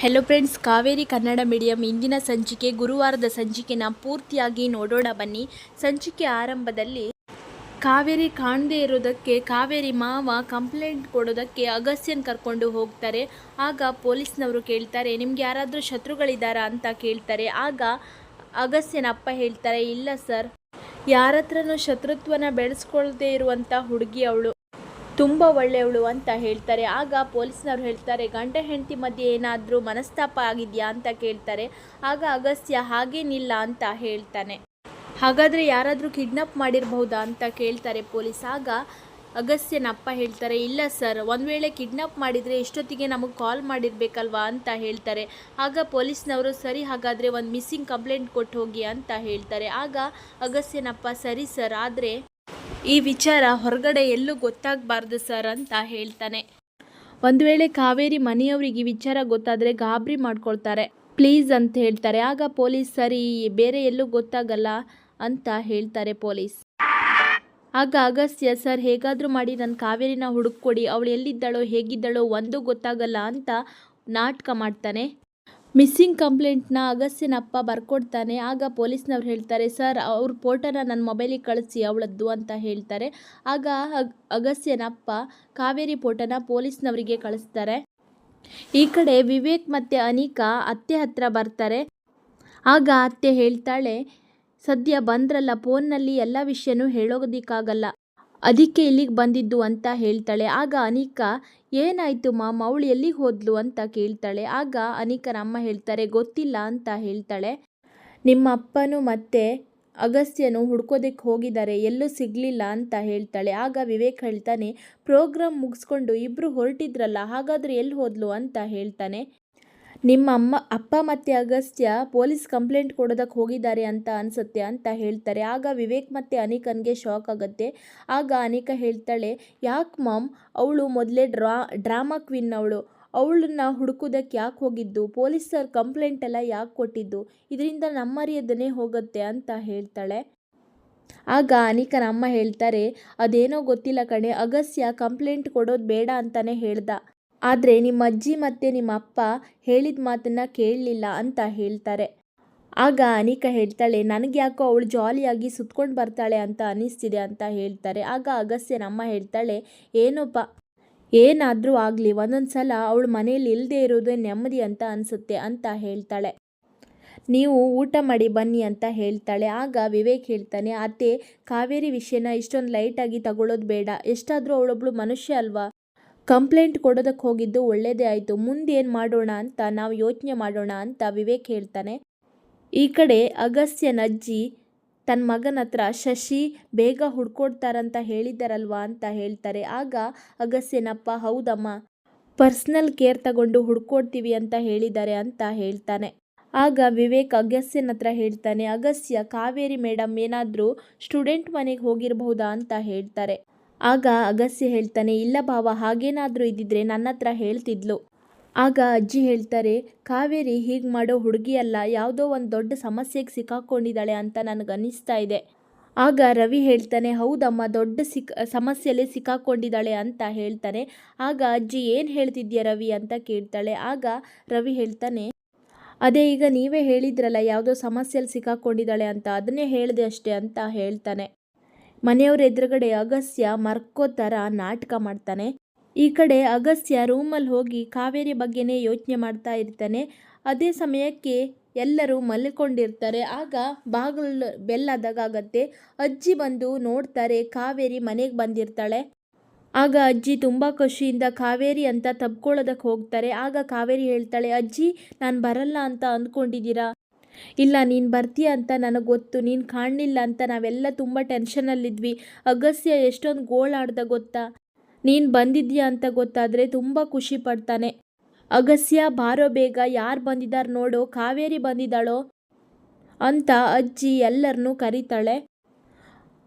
Hello friends Kaveri Kannada medium ಇಂದಿನ ಸಂಚಿಕೆ, ಗುರುವಾರದ ಸಂಚಿಕೆನ ಪೂರ್ತಿಯಾಗಿ ನೋಡೋಣ ಬನ್ನಿ. ಸಂಚಿಕೆ ಆರಂಭದಲ್ಲಿ ಕಾವೇರಿ ಕಾಣದೇ ಇರೋದಕ್ಕೆ, ಕಾವೇರಿ ಮಾವ ಕಂಪ್ಲೇಂಟ್ ಕೊಡೋದಕ್ಕೆ ಅಗಸ್ಯನ್ ಕರ್ಕೊಂಡು ಹೋಗ್ತಾರೆ. ಆಗ ಪೊಲೀಸ್ನವರು ಕೇಳ್ತಾರೆ, ನಿಮ್ಗೆ ಯಾರಾದರೂ ಶತ್ರುಗಳಿದ್ದಾರಾ ಅಂತ ಕೇಳ್ತಾರೆ. ಆಗ ಅಗಸ್ಯನ ಅಪ್ಪ ಹೇಳ್ತಾರೆ, ಇಲ್ಲ ಸರ್. ಯಾರತ್ರನೂ ಶತ್ರುತ್ವನ ಬೆಳೆಸ್ಕೊಳ್ದೇ ಇರುವಂಥ ಹುಡುಗಿ ಅವಳು. ತುಂಬ ಒಳ್ಳೆಯವಳು ಅಂತ ಹೇಳ್ತಾರೆ. ಆಗ ಪೊಲೀಸ್ನವ್ರು ಹೇಳ್ತಾರೆ, ಗಂಡ ಹೆಂಡತಿ ಮಧ್ಯೆ ಏನಾದರೂ ಮನಸ್ತಾಪ ಆಗಿದೆಯಾ ಅಂತ ಕೇಳ್ತಾರೆ. ಆಗ ಅಗಸ್ತ್ಯ ಹಾಗೇನಿಲ್ಲ ಅಂತ ಹೇಳ್ತಾನೆ. ಹಾಗಾದರೆ ಯಾರಾದರೂ ಕಿಡ್ನಾಪ್ ಮಾಡಿರಬಹುದಾ ಅಂತ ಕೇಳ್ತಾರೆ ಪೊಲೀಸ್. ಆಗ ಅಗಸ್ತ್ಯನ ಅಪ್ಪ ಹೇಳ್ತಾರೆ, ಇಲ್ಲ ಸರ್, ಒಂದು ವೇಳೆ ಕಿಡ್ನಾಪ್ ಮಾಡಿದರೆ ಎಷ್ಟೊತ್ತಿಗೆ ನಮಗೆ ಕಾಲ್ ಮಾಡಿರಬೇಕಲ್ವಾ ಅಂತ ಹೇಳ್ತಾರೆ. ಆಗ ಪೊಲೀಸ್ನವರು, ಸರಿ, ಹಾಗಾದರೆ ಒಂದು ಮಿಸ್ಸಿಂಗ್ ಕಂಪ್ಲೇಂಟ್ ಕೊಟ್ಟು ಹೋಗಿ ಅಂತ ಹೇಳ್ತಾರೆ. ಆಗ ಅಗಸ್ತ್ಯನಪ್ಪ ಸರಿ ಸರ್, ಆದರೆ ಈ ವಿಚಾರ ಹೊರಗಡೆ ಎಲ್ಲೂ ಗೊತ್ತಾಗಬಾರ್ದು ಸರ್ ಅಂತ ಹೇಳ್ತಾನೆ. ಒಂದು ವೇಳೆ ಕಾವೇರಿ ಮನೆಯವರಿಗೆ ವಿಚಾರ ಗೊತ್ತಾದರೆ ಗಾಬರಿ ಮಾಡ್ಕೊಳ್ತಾರೆ. ಪ್ಲೀಸ್ ಅಂತ ಹೇಳ್ತಾರೆ. ಆಗ ಪೊಲೀಸ್ ಸರಿ, ಬೇರೆ ಎಲ್ಲೂ ಗೊತ್ತಾಗಲ್ಲ ಅಂತ ಹೇಳ್ತಾರೆ ಪೊಲೀಸ್. ಆಗ ಅಗಸ್ತ್ಯ, ಸರ್, ಹೇಗಾದರೂ ಮಾಡಿ ನನ್ನ ಕಾವೇರಿನ ಹುಡುಕ್ಕೊಡಿ ಅವಳು ಎಲ್ಲಿದ್ದಾಳೋ, ಹೇಗಿದ್ದಾಳೋ, ಒಂದೂ ಗೊತ್ತಾಗಲ್ಲ ಅಂತ ನಾಟಕ ಮಾಡ್ತಾನೆ. ಮಿಸ್ಸಿಂಗ್ ಕಂಪ್ಲೇಂಟ್ನ ಅಗಸ್ಯನಪ್ಪ ಬರ್ಕೊಡ್ತಾನೆ. ಆಗ ಪೊಲೀಸ್ನವ್ರು ಹೇಳ್ತಾರೆ, ಸರ್, ಅವ್ರ ಫೋಟೋನ ನನ್ನ ಮೊಬೈಲಿಗೆ ಕಳಿಸಿ, ಅವಳದ್ದು ಅಂತ ಹೇಳ್ತಾರೆ. ಆಗ ಅಗಸ್ಯನಪ್ಪ ಕಾವೇರಿ ಫೋಟೋನ ಪೊಲೀಸ್ನವರಿಗೆ ಕಳಿಸ್ತಾರೆ. ಈ ಕಡೆ ವಿವೇಕ್ ಮತ್ತು ಅನಿಕಾ ಅತ್ತೆ ಹತ್ರ ಬರ್ತಾರೆ. ಆಗ ಅತ್ತೆ ಹೇಳ್ತಾಳೆ, ಸದ್ಯ ಬಂದ್ರಲ್ಲ, ಫೋನ್ನಲ್ಲಿ ಎಲ್ಲ ವಿಷಯನೂ ಹೇಳೋದಕ್ಕಾಗಲ್ಲ. ಅದಕ್ಕೆ ಇಲ್ಲಿಗೆ ಬಂದಿದ್ದು ಅಂತ ಹೇಳ್ತಾಳೆ. ಆಗ ಅನಿಕಾ, ಏನಾಯಿತು ಮಾ ಅವಳು ಎಲ್ಲಿಗೆ ಹೋದ್ಲು ಅಂತ ಕೇಳ್ತಾಳೆ. ಆಗ ಅನಿಕನ ಅಮ್ಮ ಹೇಳ್ತಾರೆ, ಗೊತ್ತಿಲ್ಲ ಅಂತ ಹೇಳ್ತಾಳೆ. ನಿಮ್ಮ ಅಪ್ಪನು ಮತ್ತೆ ಅಗಸ್ತ್ಯನು ಹುಡ್ಕೋದಕ್ಕೆ ಹೋಗಿದ್ದಾರೆ, ಎಲ್ಲೂ ಸಿಗಲಿಲ್ಲ ಅಂತ ಹೇಳ್ತಾಳೆ. ಆಗ ವಿವೇಕ್ ಹೇಳ್ತಾನೆ, ಪ್ರೋಗ್ರಾಮ್ ಮುಗಿಸ್ಕೊಂಡು ಇಬ್ಬರು ಹೊರಟಿದ್ರಲ್ಲ, ಹಾಗಾದರೆ ಎಲ್ಲಿ ಹೋದ್ಲು? ಅಂತ ಹೇಳ್ತಾನೆ. ನಿಮ್ಮ ಅಮ್ಮ ಅಪ್ಪ ಮತ್ತು ಅಗಸ್ತ್ಯ ಪೊಲೀಸ್ ಕಂಪ್ಲೇಂಟ್ ಕೊಡೋದಕ್ಕೆ ಹೋಗಿದ್ದಾರೆ ಅಂತ ಅನಿಸುತ್ತೆ ಅಂತ ಹೇಳ್ತಾರೆ. ಆಗ ವಿವೇಕ್ ಮತ್ತು ಅನಿಕನ್ಗೆ ಶಾಕ್ ಆಗುತ್ತೆ. ಆಗ ಅನಿಕಾ ಹೇಳ್ತಾಳೆ, ಯಾಕೆ ಮಾಮ್? ಅವಳು ಮೊದಲೇ ಡ್ರಾ, ಡ್ರಾಮಾ ಕ್ವೀನ್ ಅವಳು. ಅವಳನ್ನ ಹುಡುಕೋದಕ್ಕೆ ಯಾಕೆ ಹೋಗಿದ್ದು? ಪೊಲೀಸರ್ ಕಂಪ್ಲೇಂಟ್ ಎಲ್ಲ ಯಾಕೆ ಕೊಟ್ಟಿದ್ದು? ಇದರಿಂದ ನಮ್ಮ ಮರ್ಯಾದೆನೇ ಹೋಗುತ್ತೆ ಅಂತ ಹೇಳ್ತಾಳೆ. ಆಗ ಅನಿಕನ ಅಮ್ಮ ಹೇಳ್ತಾರೆ, ಅದೇನೋ ಗೊತ್ತಿಲ್ಲ ಕಣೆ. ಅಗಸ್ಯ ಕಂಪ್ಲೇಂಟ್ ಕೊಡೋದು ಬೇಡ ಅಂತಾನೆ ಹೇಳ್ದ. ಆದರೆ ನಿಮ್ಮ ಅಜ್ಜಿ ಮತ್ತು ನಿಮ್ಮ ಅಪ್ಪ ಹೇಳಿದ ಮಾತನ್ನು ಕೇಳಲಿಲ್ಲ ಅಂತ ಹೇಳ್ತಾರೆ. ಆಗ ಅನಿಕಾ ಹೇಳ್ತಾಳೆ ನನಗೆ ಯಾಕೋ ಅವಳು ಜಾಲಿಯಾಗಿ ಸುತ್ಕೊಂಡು ಬರ್ತಾಳೆ ಅಂತ ಅನಿಸ್ತಿದೆ ಅಂತ ಹೇಳ್ತಾರೆ. ಆಗ ಅಗಸ್ಯ ನಮ್ಮ ಹೇಳ್ತಾಳೆ ಏನೋಪ್ಪ ಏನಾದರೂ ಆಗಲಿ ಒಂದೊಂದು ಸಲ ಅವಳು ಮನೇಲಿ ಇಲ್ಲದೆ ಇರೋದೇ ನೆಮ್ಮದಿ ಅಂತ ಅನಿಸುತ್ತೆ ಅಂತ ಹೇಳ್ತಾಳೆ. ನೀವು ಊಟ ಮಾಡಿ ಬನ್ನಿ ಅಂತ ಹೇಳ್ತಾಳೆ. ಆಗ ವಿವೇಕ್ ಹೇಳ್ತಾನೆ, ಅತ್ತೆ, ಕಾವೇರಿ ವಿಷಯನ ಇಷ್ಟೊಂದು ಲೈಟಾಗಿ ತಗೊಳ್ಳೋದು ಬೇಡ. ಎಷ್ಟಾದರೂ ಅವಳೊಬ್ಳು ಮನುಷ್ಯ ಅಲ್ವಾ? ಕಂಪ್ಲೇಂಟ್ ಕೊಡೋದಕ್ಕೆ ಹೋಗಿದ್ದು ಒಳ್ಳೇದೇ ಆಯಿತು. ಮುಂದೆ ಏನು ಮಾಡೋಣ ಅಂತ ನಾವು ಯೋಚನೆ ಮಾಡೋಣ ಅಂತ ವಿವೇಕ್ ಹೇಳ್ತಾನೆ. ಈ ಕಡೆ ಅಗಸ್ತ್ಯನ ಅಜ್ಜಿ ತನ್ನ ಮಗನ ಹತ್ರ, ಶಶಿ, ಬೇಗ ಹುಡ್ಕೊಡ್ತಾರಂತ ಹೇಳಿದ್ದಾರಲ್ವಾ? ಅಂತ ಹೇಳ್ತಾರೆ. ಆಗ ಅಗಸ್ತ್ಯನಪ್ಪ, ಹೌದಮ್ಮ, ಪರ್ಸ್ನಲ್ ಕೇರ್ ತಗೊಂಡು ಹುಡ್ಕೊಡ್ತೀವಿ ಅಂತ ಹೇಳಿದ್ದಾರೆ ಅಂತ ಹೇಳ್ತಾನೆ. ಆಗ ವಿವೇಕ್ ಅಗಸ್ತ್ಯನ ಹತ್ರ ಹೇಳ್ತಾನೆ, ಅಗಸ್ತ್ಯ, ಕಾವೇರಿ ಮೇಡಮ್ ಏನಾದರೂ ಸ್ಟೂಡೆಂಟ್ ಮನೆಗೆ ಹೋಗಿರಬಹುದಾ? ಅಂತ ಹೇಳ್ತಾರೆ. ಆಗ ಅಗಸ್ಯ ಹೇಳ್ತಾನೆ, ಇಲ್ಲ ಭಾವ ಹಾಗೇನಾದರೂ ಇದ್ದಿದ್ರೆ ನನ್ನ ಹತ್ರ ಹೇಳ್ತಿದ್ಲು. ಆಗ ಅಜ್ಜಿ ಹೇಳ್ತಾರೆ, ಕಾವೇರಿ ಹೀಗೆ ಮಾಡೋ ಹುಡುಗಿಯಲ್ಲ ಯಾವುದೋ ಒಂದು ದೊಡ್ಡ ಸಮಸ್ಯೆಗೆ ಸಿಕ್ಕಾಕೊಂಡಿದ್ದಾಳೆ ಅಂತ ನನಗೆ ಅನ್ನಿಸ್ತಾ ಇದೆ. ಆಗ ರವಿ ಹೇಳ್ತಾನೆ, ಹೌದಮ್ಮ, ದೊಡ್ಡ ಸಿಕ್ ಸಮಸ್ಯೆಯಲ್ಲಿ ಸಿಕ್ಕಾಕೊಂಡಿದ್ದಾಳೆ ಅಂತ ಹೇಳ್ತಾನೆ. ಆಗ ಅಜ್ಜಿ, ಏನು ಹೇಳ್ತಿದ್ಯಾ ರವಿ? ಅಂತ ಕೇಳ್ತಾಳೆ. ಆಗ ರವಿ ಹೇಳ್ತಾನೆ, ಅದೇ, ಈಗ ನೀವೇ ಹೇಳಿದ್ರಲ್ಲ, ಯಾವುದೋ ಸಮಸ್ಯೆಯಲ್ಲಿ ಸಿಕ್ಕಾಕೊಂಡಿದ್ದಾಳೆ ಅಂತ, ಅದನ್ನೇ ಹೇಳಿದೆ ಅಷ್ಟೇ, ಅಂತ ಹೇಳ್ತಾನೆ. ಮನೆಯವ್ರ ಎದುರುಗಡೆ ಅಗಸ್ಯ ಮರ್ಕೋ ಥರ ನಾಟಕ ಮಾಡ್ತಾನೆ. ಈ ಕಡೆ ಅಗಸ್ಯ ರೂಮಲ್ಲಿ ಹೋಗಿ ಕಾವೇರಿ ಬಗ್ಗೆನೇ ಯೋಚನೆ ಮಾಡ್ತಾ ಇರ್ತಾನೆ. ಅದೇ ಸಮಯಕ್ಕೆ ಎಲ್ಲರೂ ಮಲ್ಕೊಂಡಿರ್ತಾರೆ. ಆಗ ಬಾಗಿಲು ಬೆಲ್ಲಾದಾಗ ಆಗತ್ತೆ ಅಜ್ಜಿ ಬಂದು ನೋಡ್ತಾರೆ ಕಾವೇರಿ ಮನೆಗೆ ಬಂದಿರ್ತಾಳೆ. ಆಗ ಅಜ್ಜಿ ತುಂಬ ಖುಷಿಯಿಂದ ಕಾವೇರಿ ಅಂತ ತಬ್ಕೊಳ್ಳೋದಕ್ಕೆ ಹೋಗ್ತಾರೆ. ಆಗ ಕಾವೇರಿ ಹೇಳ್ತಾಳೆ, ಅಜ್ಜಿ, ನಾನು ಬರಲ್ಲ ಅಂತ ಅಂದ್ಕೊಂಡಿದ್ದೀರಾ? ಇಲ್ಲ, ನೀನು ಬರ್ತೀಯ ಅಂತ ನನಗೆ ಗೊತ್ತು, ನೀನು ಕಾಣಲಿಲ್ಲ ಅಂತ ನಾವೆಲ್ಲ ತುಂಬ ಟೆನ್ಷನಲ್ಲಿದ್ವಿ ಅಗಸ್ಯ ಎಷ್ಟೊಂದು ಗೋಳಾಡ್ದ ಗೊತ್ತಾ? ನೀನು ಬಂದಿದ್ಯಾ ಅಂತ ಗೊತ್ತಾದರೆ ತುಂಬ ಖುಷಿ ಪಡ್ತಾನೆ. ಅಗಸ್ಯ ಬಾರೋ ಬೇಗ, ಯಾರು ಬಂದಿದ್ದಾರೆ ನೋಡು, ಕಾವೇರಿ ಬಂದಿದ್ದಾಳೋ ಅಂತ ಅಜ್ಜಿ ಎಲ್ಲರನ್ನೂ ಕರೀತಾಳೆ.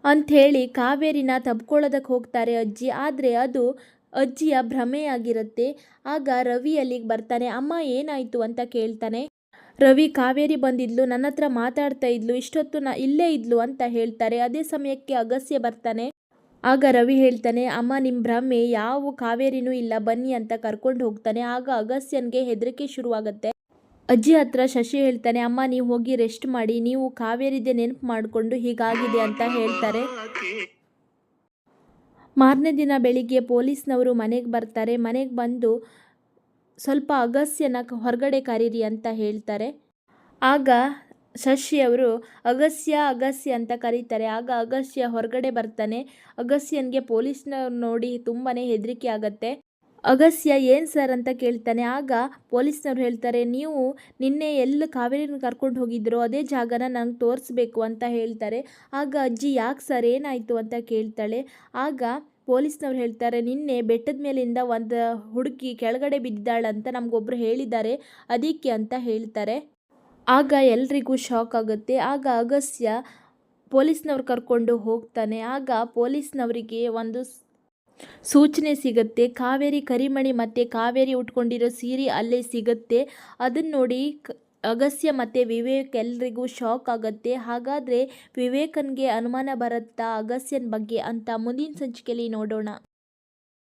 ಅಂಥೇಳಿ ಕಾವೇರಿನ ತಬ್ಕೊಳ್ಳೋದಕ್ಕೆ ಹೋಗ್ತಾರೆ ಅಜ್ಜಿ. ಆದರೆ ಅದು ಅಜ್ಜಿಯ ಭ್ರಮೆಯಾಗಿರುತ್ತೆ ಆಗ ರವಿ ಅಲ್ಲಿಗೆ ಬರ್ತಾನೆ, ಅಮ್ಮ ಏನಾಯಿತು? ಅಂತ ಕೇಳ್ತಾನೆ. ರವಿ ಕಾವೇರಿ ಬಂದಿದ್ಲು ನನ್ನ ಹತ್ರ ಮಾತಾಡ್ತಾ ಇದ್ಲು, ಇಷ್ಟೊತ್ತು ನಾ ಇಲ್ಲೇ ಇದ್ಲು ಅಂತ ಹೇಳ್ತಾರೆ, ಅದೇ ಸಮಯಕ್ಕೆ ಅಗಸ್ಯ ಬರ್ತಾನೆ. ಆಗ ರವಿ ಹೇಳ್ತಾನೆ, ಅಮ್ಮ ನಿಮ್ಮ ಭ್ರಮೆ ಯಾವ ಕಾವೇರಿನೂ ಇಲ್ಲ, ಬನ್ನಿ ಅಂತ ಕರ್ಕೊಂಡು ಹೋಗ್ತಾನೆ, ಆಗ ಅಗಸ್ಯನ್ಗೆ ಹೆದರಿಕೆ ಶುರುವಾಗುತ್ತೆ. ಅಜ್ಜಿ ಹತ್ರ ಶಶಿ ಹೇಳ್ತಾನೆ, ಅಮ್ಮ ನೀವು ಹೋಗಿ ರೆಸ್ಟ್ ಮಾಡಿ, ನೀವು ಕಾವೇರಿದೆ ನೆನಪು ಮಾಡಿಕೊಂಡು ಹೀಗಾಗಿದೆ ಅಂತ ಹೇಳ್ತಾರೆ. ಮಾರನೇ ದಿನ ಬೆಳಿಗ್ಗೆ ಪೊಲೀಸ್ನವರು ಮನೆಗೆ ಬರ್ತಾರೆ, ಮನೆಗೆ ಬಂದು ಸ್ವಲ್ಪ ಅಗಸ್ಯನ ಹೊರಗಡೆ ಕರೀರಿ ಅಂತ ಹೇಳ್ತಾರೆ. ಆಗ ಶಶಿಯವರು ಅಗಸ್ಯ ಅಗಸ್ಯ ಅಂತ ಕರೀತಾರೆ. ಆಗ ಅಗಸ್ಯ ಹೊರಗಡೆ ಬರ್ತಾನೆ. ಅಗಸ್ಯನಿಗೆ ಪೊಲೀಸ್ನವ್ರು ನೋಡಿ ತುಂಬಾ ಹೆದರಿಕೆ ಆಗತ್ತೆ. ಅಗಸ್ಯ ಏನು ಸರ್ ಅಂತ ಕೇಳ್ತಾನೆ. ಆಗ ಪೊಲೀಸ್ನವ್ರು ಹೇಳ್ತಾರೆ, ನೀವು ನಿನ್ನೆ ಎಲ್ಲ ಕಾವೇರಿನ ಕರ್ಕೊಂಡು ಹೋಗಿದ್ರೋ ಅದೇ ಜಾಗನ ನಂಗೆ ತೋರಿಸ್ಬೇಕು ಅಂತ ಹೇಳ್ತಾರೆ. ಆಗ ಅಜ್ಜಿ, ಯಾಕೆ ಸರ್? ಏನಾಯಿತು? ಅಂತ ಕೇಳ್ತಾಳೆ. ಆಗ ಪೊಲೀಸ್ನವ್ರು ಹೇಳ್ತಾರೆ, ನಿನ್ನೆ ಬೆಟ್ಟದ ಮೇಲಿಂದ ಒಂದು ಹುಡುಗಿ ಕೆಳಗಡೆ ಬಿದ್ದಿದ್ದಾಳಂತ ನಮಗೊಬ್ರು ಹೇಳಿದ್ದಾರೆ, ಅದಕ್ಕೆ ಅಂತ ಹೇಳ್ತಾರೆ. ಆಗ ಎಲ್ರಿಗೂ ಶಾಕ್ ಆಗುತ್ತೆ. ಆಗ ಅಗಸ್ಯ ಪೊಲೀಸ್ನವ್ರು ಕರ್ಕೊಂಡು ಹೋಗ್ತಾನೆ. ಆಗ ಪೊಲೀಸ್ನವರಿಗೆ ಒಂದು ಸೂಚನೆ ಸಿಗುತ್ತೆ. ಕಾವೇರಿ, ಕರಿಮಣಿ ಮತ್ತು ಕಾವೇರಿ ಉಟ್ಕೊಂಡಿರೋ ಸೀರೆ ಅಲ್ಲೇ ಸಿಗುತ್ತೆ. ಅದನ್ನು ನೋಡಿ ಅಗಸ್ಯ ಮತ್ತು ವಿವೇಕ್ ಎಲ್ರಿಗೂ ಶಾಕ್ ಆಗುತ್ತೆ. ಹಾಗಾದರೆ ವಿವೇಕನ್ಗೆ ಅನುಮಾನ ಬರುತ್ತಾ ಅಗಸ್ಯನ ಬಗ್ಗೆ ಅಂತ ಮುಂದಿನ ಸಂಚಿಕೆಯಲ್ಲಿ ನೋಡೋಣ.